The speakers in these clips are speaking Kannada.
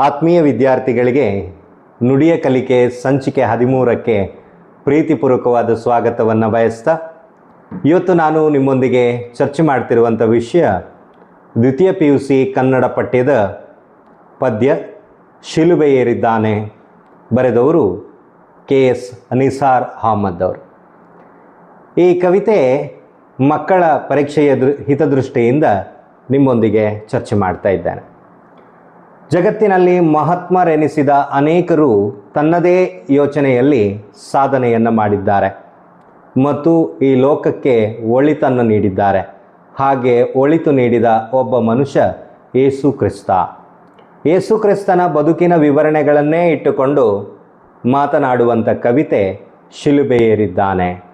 ಆತ್ಮೀಯ ವಿದ್ಯಾರ್ಥಿಗಳಿಗೆ ನುಡಿಯ ಕಲಿಕೆ ಸಂಚಿಕೆ ಹದಿಮೂರಕ್ಕೆ ಪ್ರೀತಿಪೂರ್ವಕವಾದ ಸ್ವಾಗತವನ್ನು ಬಯಸ್ತಾ ಇವತ್ತು ನಾನು ನಿಮ್ಮೊಂದಿಗೆ ಚರ್ಚೆ ಮಾಡ್ತಿರುವಂಥ ವಿಷಯ ದ್ವಿತೀಯ ಪಿ ಯು ಸಿ ಕನ್ನಡ ಪಠ್ಯದ ಪದ್ಯ ಶಿಲುಬೆ ಏರಿದ್ದಾನೆ ಬರೆದವರು ಕೆ ಎಸ್ ನಿಸಾರ್ ಅಹಮದ್ ಅವರು. ಈ ಕವಿತೆ ಮಕ್ಕಳ ಪರೀಕ್ಷೆಯ ದೃ ಹಿತದೃಷ್ಟಿಯಿಂದ ನಿಮ್ಮೊಂದಿಗೆ ಚರ್ಚೆ ಮಾಡ್ತಾ ಇದ್ದೇನೆ. ಜಗತ್ತಿನಲ್ಲಿ ಮಹಾತ್ಮರೆನಿಸಿದ ಅನೇಕರು ತನ್ನದೇ ಯೋಚನೆಯಲ್ಲಿ ಸಾಧನೆಯನ್ನು ಮಾಡಿದ್ದಾರೆ. ಮತ್ತು ಈ ಲೋಕಕ್ಕೆ ಒಳಿತನ್ನು ನೀಡಿದ್ದಾರೆ. ಹಾಗೆ ಒಳಿತು ನೀಡಿದ ಒಬ್ಬ ಮನುಷ್ಯ ಯೇಸು ಕ್ರಿಸ್ತ. ಯೇಸು ಕ್ರಿಸ್ತನ ಬದುಕಿನ ವಿವರಣೆಗಳನ್ನೇ ಇಟ್ಟುಕೊಂಡು ಮಾತನಾಡುವಂಥ ಕವಿತೆ ಶಿಲುಬೆಯೇರಿದ್ದಾನೆ.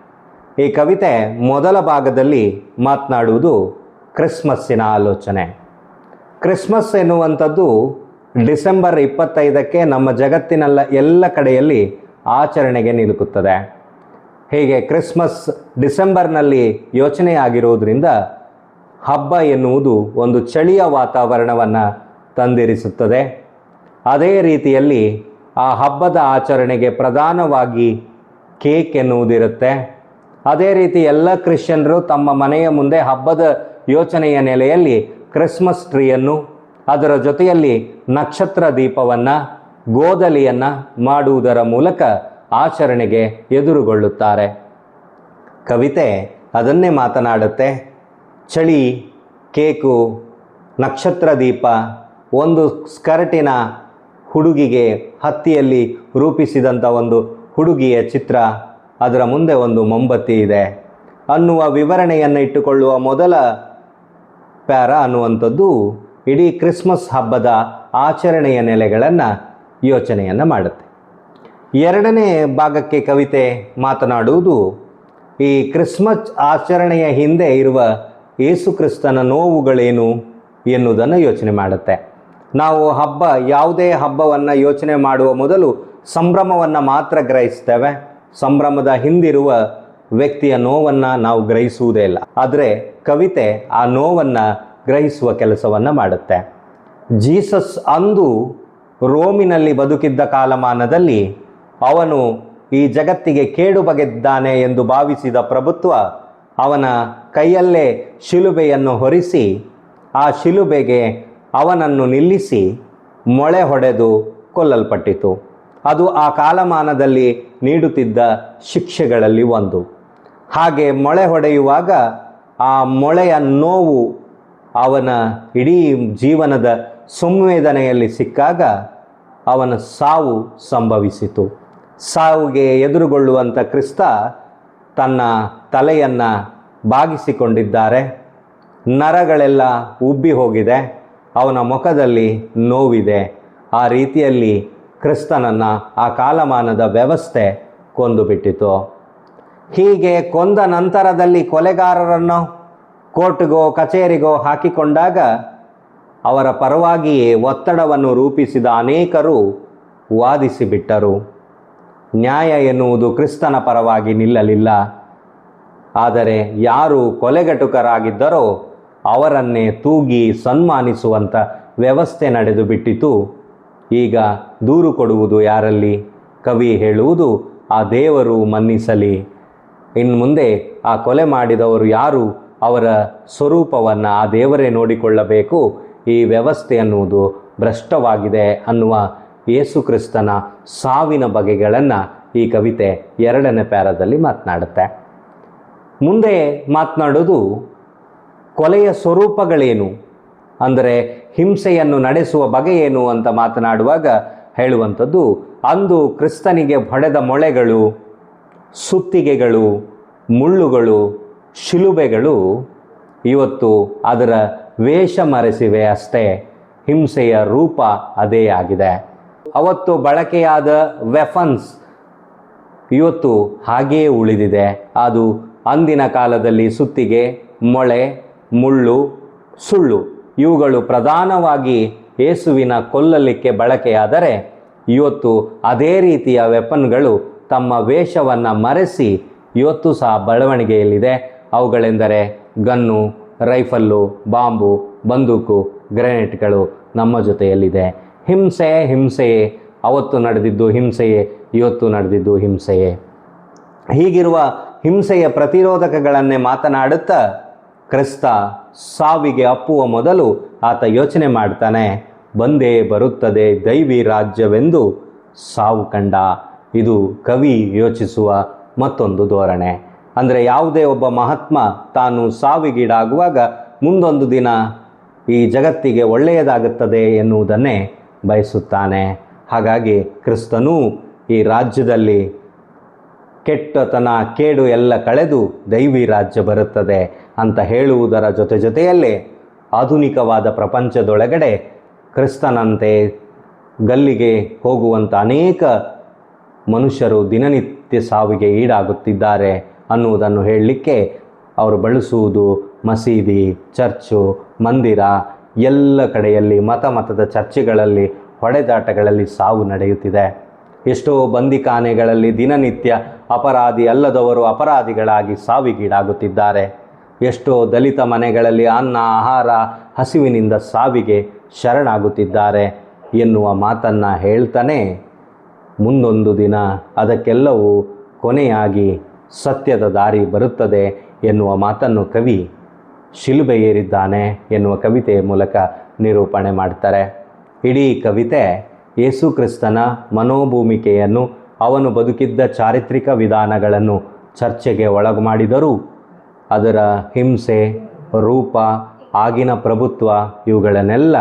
ಈ ಕವಿತೆ ಮೊದಲ ಭಾಗದಲ್ಲಿ ಮಾತನಾಡುವುದು ಕ್ರಿಸ್ಮಸ್ಸಿನ ಆಲೋಚನೆ. ಕ್ರಿಸ್ಮಸ್ ಎನ್ನುವಂಥದ್ದು ಡಿಸೆಂಬರ್ ಇಪ್ಪತ್ತೈದಕ್ಕೆ ನಮ್ಮ ಜಗತ್ತಿನಲ್ಲ ಎಲ್ಲ ಕಡೆಯಲ್ಲಿ ಆಚರಣೆಗೆ ನಿಲುಕುತ್ತದೆ. ಹೀಗೆ ಕ್ರಿಸ್ಮಸ್ ಡಿಸೆಂಬರ್ನಲ್ಲಿ ಯೋಚನೆ ಆಗಿರುವುದರಿಂದ ಹಬ್ಬ ಎನ್ನುವುದು ಒಂದು ಚಳಿಯ ವಾತಾವರಣವನ್ನು ತಂದಿರಿಸುತ್ತದೆ. ಅದೇ ರೀತಿಯಲ್ಲಿ ಆ ಹಬ್ಬದ ಆಚರಣೆಗೆ ಪ್ರಧಾನವಾಗಿ ಕೇಕ್ ಎನ್ನುವುದಿರುತ್ತೆ. ಅದೇ ರೀತಿ ಎಲ್ಲ ಕ್ರಿಶ್ಚಿಯನ್ರು ತಮ್ಮ ಮನೆಯ ಮುಂದೆ ಹಬ್ಬದ ಯೋಚನೆಯ ನೆಲೆಯಲ್ಲಿ ಕ್ರಿಸ್ಮಸ್ ಟ್ರೀಯನ್ನು ಅದರ ಜೊತೆಯಲ್ಲಿ ನಕ್ಷತ್ರ ದೀಪವನ್ನು ಗೋದಲಿಯನ್ನು ಮಾಡುವುದರ ಮೂಲಕ ಆಚರಣೆಗೆ ಎದುರುಗೊಳ್ಳುತ್ತಾರೆ. ಕವಿತೆ ಅದನ್ನೇ ಮಾತನಾಡುತ್ತೆ. ಚಳಿ, ಕೇಕು, ನಕ್ಷತ್ರ ದೀಪ, ಒಂದು ಸ್ಕರ್ಟಿನ ಹುಡುಗಿಗೆ ಹತ್ತಿಯಲ್ಲಿ ರೂಪಿಸಿದಂಥ ಒಂದು ಹುಡುಗಿಯ ಚಿತ್ರ, ಅದರ ಮುಂದೆ ಒಂದು ಮೊಂಬತ್ತಿ ಇದೆ. ಅನ್ನುವ ವಿವರಣೆಯನ್ನು ಇಟ್ಟುಕೊಳ್ಳುವ ಮೊದಲ ಪ್ಯಾರ ಅನ್ನುವಂಥದ್ದು ಇಡೀ ಕ್ರಿಸ್ಮಸ್ ಹಬ್ಬದ ಆಚರಣೆಯ ನೆಲೆಗಳನ್ನು ಯೋಚನೆಯನ್ನು ಮಾಡುತ್ತೆ. ಎರಡನೇ ಭಾಗಕ್ಕೆ ಕವಿತೆ ಮಾತನಾಡುವುದು, ಈ ಕ್ರಿಸ್ಮಸ್ ಆಚರಣೆಯ ಹಿಂದೆ ಇರುವ ಯೇಸುಕ್ರಿಸ್ತನ ನೋವುಗಳೇನು ಎನ್ನುವುದನ್ನು ಯೋಚನೆ ಮಾಡುತ್ತೆ. ನಾವು ಹಬ್ಬ, ಯಾವುದೇ ಹಬ್ಬವನ್ನು ಯೋಚನೆ ಮಾಡುವ ಮೊದಲು ಸಂಭ್ರಮವನ್ನು ಮಾತ್ರ ಗ್ರಹಿಸ್ತೇವೆ. ಸಂಭ್ರಮದ ಹಿಂದಿರುವ ವ್ಯಕ್ತಿಯ ನೋವನ್ನು ನಾವು ಗ್ರಹಿಸುವುದೇ ಇಲ್ಲ. ಆದರೆ ಕವಿತೆ ಆ ನೋವನ್ನು ಗ್ರಹಿಸುವ ಕೆಲಸವನ್ನು ಮಾಡುತ್ತೆ. ಜೀಸಸ್ ಅಂದು ರೋಮಿನಲ್ಲಿ ಬದುಕಿದ್ದ ಕಾಲಮಾನದಲ್ಲಿ ಅವನು ಈ ಜಗತ್ತಿಗೆ ಕೇಡು ಬಗೆದಿದ್ದಾನೆ ಎಂದು ಭಾವಿಸಿದ ಪ್ರಭುತ್ವ ಅವನ ಕೈಯಲ್ಲೇ ಶಿಲುಬೆಯನ್ನು ಹೊರಿಸಿ, ಆ ಶಿಲುಬೆಗೆ ಅವನನ್ನು ನಿಲ್ಲಿಸಿ ಮೊಳೆ ಹೊಡೆದು ಕೊಲ್ಲಲ್ಪಟ್ಟಿತು. ಅದು ಆ ಕಾಲಮಾನದಲ್ಲಿ ನೀಡುತ್ತಿದ್ದ ಶಿಕ್ಷೆಗಳಲ್ಲಿ ಒಂದು. ಹಾಗೆ ಮೊಳೆ ಹೊಡೆಯುವಾಗ ಆ ಮೊಳೆಯ ನೋವು ಅವನ ಇಡೀ ಜೀವನದ ಸಂವೇದನೆಯಲ್ಲಿ ಸಿಕ್ಕಾಗ ಅವನ ಸಾವು ಸಂಭವಿಸಿತು. ಸಾವಿಗೆ ಎದುರುಗೊಳ್ಳುವಂಥ ಕ್ರಿಸ್ತ ತನ್ನ ತಲೆಯನ್ನು ಬಾಗಿಸಿಕೊಂಡಿದ್ದಾರೆ. ನರಗಳೆಲ್ಲ ಉಬ್ಬಿ ಹೋಗಿದೆ. ಅವನ ಮುಖದಲ್ಲಿ ನೋವಿದೆ. ಆ ರೀತಿಯಲ್ಲಿ ಕ್ರಿಸ್ತನನ್ನು ಆ ಕಾಲಮಾನದ ವ್ಯವಸ್ಥೆ ಕೊಂದು ಬಿಟ್ಟಿತು ಹೀಗೆ ಕೊಂದ ನಂತರದಲ್ಲಿ ಕೊಲೆಗಾರರನ್ನು ಕೋರ್ಟ್ಗೋ ಕಚೇರಿಗೋ ಹಾಕಿಕೊಂಡಾಗ ಅವರ ಪರವಾಗಿಯೇ ಒತ್ತಡವನ್ನು ರೂಪಿಸಿದ ಅನೇಕರು ವಾದಿಸಿಬಿಟ್ಟರು. ನ್ಯಾಯ ಎನ್ನುವುದು ಕ್ರಿಸ್ತನ ಪರವಾಗಿ ನಿಲ್ಲಲಿಲ್ಲ. ಆದರೆ ಯಾರು ಕೊಲೆಗಟುಕರಾಗಿದ್ದರೋ ಅವರನ್ನೇ ತೂಗಿ ಸನ್ಮಾನಿಸುವಂಥ ವ್ಯವಸ್ಥೆ ನಡೆದು ಬಿಟ್ಟಿತು. ಈಗ ದೂರು ಕೊಡುವುದು ಯಾರಲ್ಲಿ? ಕವಿ ಹೇಳುವುದು, ಆ ದೇವರು ಮನ್ನಿಸಲಿ. ಇನ್ನು ಮುಂದೆ ಆ ಕೊಲೆ ಮಾಡಿದವರು ಯಾರು ಅವರ ಸ್ವರೂಪವನ್ನು ಆ ದೇವರೇ ನೋಡಿಕೊಳ್ಳಬೇಕು, ಈ ವ್ಯವಸ್ಥೆ ಅನ್ನುವುದು ಭ್ರಷ್ಟವಾಗಿದೆ ಅನ್ನುವ ಯೇಸುಕ್ರಿಸ್ತನ ಸಾವಿನ ಬಗೆಗಳನ್ನು ಈ ಕವಿತೆ ಎರಡನೇ ಪ್ಯಾರದಲ್ಲಿ ಮಾತನಾಡುತ್ತೆ. ಮುಂದೆ ಮಾತನಾಡೋದು ಕೊಲೆಯ ಸ್ವರೂಪಗಳೇನು? ಅಂದರೆ ಹಿಂಸೆಯನ್ನು ನಡೆಸುವ ಬಗೆ ಏನು ಅಂತ ಮಾತನಾಡುವಾಗ ಹೇಳುವಂಥದ್ದು, ಅಂದು ಕ್ರಿಸ್ತನಿಗೆ ಹೊಡೆದ ಮೊಳೆಗಳು ಸುತ್ತಿಗೆಗಳು, ಮುಳ್ಳುಗಳು, ಶಿಲುಬೆಗಳು ಇವತ್ತು ಅದರ ವೇಷ ಮರೆಸಿವೆ ಅಷ್ಟೇ. ಹಿಂಸೆಯ ರೂಪ ಅದೇ ಆಗಿದೆ. ಅವತ್ತು ಬಳಕೆಯಾದ ವೆಫನ್ಸ್ ಇವತ್ತು ಹಾಗೆಯೇ ಉಳಿದಿದೆ. ಅದು ಅಂದಿನ ಕಾಲದಲ್ಲಿ ಸುತ್ತಿಗೆ, ಮೊಳೆ, ಮುಳ್ಳು, ಸುಳ್ಳು ಇವುಗಳು ಪ್ರಧಾನವಾಗಿ ಏಸುವಿನ ಕೊಲ್ಲಲಿಕ್ಕೆ ಬಳಕೆಯಾದರೆ ಇವತ್ತು ಅದೇ ರೀತಿಯ ವೆಪನ್ಗಳು ತಮ್ಮ ವೇಷವನ್ನು ಮರೆಸಿ ಇವತ್ತು ಸಹ ಬೆಳವಣಿಗೆಯಲ್ಲಿದೆ ಅವುಗಳೆಂದರೆ ಗನ್ನು, ರೈಫಲ್ಲು, ಬಾಂಬು, ಬಂದೂಕು, ಗ್ರೆನೇಟ್ಗಳು ನಮ್ಮ ಜೊತೆಯಲ್ಲಿದೆ. ಹಿಂಸೆ, ಹಿಂಸೆಯೇ. ಅವತ್ತು ನಡೆದಿದ್ದು ಹಿಂಸೆಯೇ, ಇವತ್ತು ನಡೆದಿದ್ದು ಹಿಂಸೆಯೇ. ಹೀಗಿರುವ ಹಿಂಸೆಯ ಪ್ರತಿರೋಧಕಗಳನ್ನೇ ಮಾತನಾಡುತ್ತಾ ಕ್ರಿಸ್ತ ಸಾವಿಗೆ ಅಪ್ಪುವ ಮೊದಲು ಆತ ಯೋಚನೆ ಮಾಡ್ತಾನೆ, ಬಂದೇ ಬರುತ್ತದೆ ದೈವಿ ರಾಜ್ಯವೆಂದು ಸಾವು ಕಂಡ. ಇದು ಕವಿ ಯೋಚಿಸುವ ಮತ್ತೊಂದು ಧೋರಣೆ. ಅಂದರೆ ಯಾವುದೇ ಒಬ್ಬ ಮಹಾತ್ಮ ತಾನು ಸಾವಿಗೀಡಾಗುವಾಗ ಮುಂದೊಂದು ದಿನ ಈ ಜಗತ್ತಿಗೆ ಒಳ್ಳೆಯದಾಗುತ್ತದೆ ಎನ್ನುವುದನ್ನೇ ಬಯಸುತ್ತಾನೆ. ಹಾಗಾಗಿ ಕ್ರಿಸ್ತನೂ ಈ ರಾಜ್ಯದಲ್ಲಿ ಕೆಟ್ಟತನ, ಕೇಡು ಎಲ್ಲ ಕಳೆದು ದೈವಿ ರಾಜ್ಯ ಬರುತ್ತದೆ ಅಂತ ಹೇಳುವುದರ ಜೊತೆ ಜೊತೆಯಲ್ಲೇ ಆಧುನಿಕವಾದ ಪ್ರಪಂಚದೊಳಗಡೆ ಕ್ರಿಸ್ತನಂತೆ ಗಲ್ಲಿಗೆ ಹೋಗುವಂಥ ಅನೇಕ ಮನುಷ್ಯರು ದಿನನಿತ್ಯ ಸಾವಿಗೆ ಈಡಾಗುತ್ತಿದ್ದಾರೆ ಅನ್ನುವುದನ್ನು ಹೇಳಲಿಕ್ಕೆ ಅವರು ಬಳಸುವುದು ಮಸೀದಿ, ಚರ್ಚು, ಮಂದಿರ, ಎಲ್ಲ ಕಡೆಯಲ್ಲಿ ಮತ ಮತದ ಚರ್ಚೆಗಳಲ್ಲಿ, ಹೊಡೆದಾಟಗಳಲ್ಲಿ ಸಾವು ನಡೆಯುತ್ತಿದೆ. ಎಷ್ಟೋ ಬಂದಿಖಾನೆಗಳಲ್ಲಿ ದಿನನಿತ್ಯ ಅಪರಾಧಿ ಅಲ್ಲದವರು ಅಪರಾಧಿಗಳಾಗಿ ಸಾವಿಗೀಡಾಗುತ್ತಿದ್ದಾರೆ. ಎಷ್ಟೋ ದಲಿತ ಮನೆಗಳಲ್ಲಿ ಅನ್ನ, ಆಹಾರ, ಹಸಿವಿನಿಂದ ಸಾವಿಗೆ ಶರಣಾಗುತ್ತಿದ್ದಾರೆ ಎನ್ನುವ ಮಾತನ್ನು ಹೇಳ್ತಾನೆ ಮುಂದೊಂದು ದಿನ ಅದಕ್ಕೆಲ್ಲವೂ ಕೊನೆಯಾಗಿ ಸತ್ಯದ ದಾರಿ ಬರುತ್ತದೆ ಎನ್ನುವ ಮಾತನ್ನು ಕವಿ ಶಿಲುಬೆ ಏರಿದ್ದಾನೆ ಎನ್ನುವ ಕವಿತೆಯ ಮೂಲಕ ನಿರೂಪಣೆ ಮಾಡ್ತಾರೆ. ಇಡೀ ಕವಿತೆ ಯೇಸು ಕ್ರಿಸ್ತನ ಮನೋಭೂಮಿಕೆಯನ್ನು, ಅವನು ಬದುಕಿದ್ದ ಚಾರಿತ್ರಿಕ ವಿಧಾನಗಳನ್ನು ಚರ್ಚೆಗೆ ಒಳಗು ಮಾಡಿದರೂ ಅದರ ಹಿಂಸೆ, ರೂಪ, ಆಗಿನ ಪ್ರಭುತ್ವ ಇವುಗಳನ್ನೆಲ್ಲ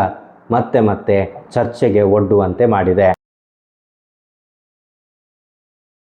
ಮತ್ತೆ ಮತ್ತೆ ಚರ್ಚೆಗೆ ಒಡ್ಡುವಂತೆ ಮಾಡಿದೆ.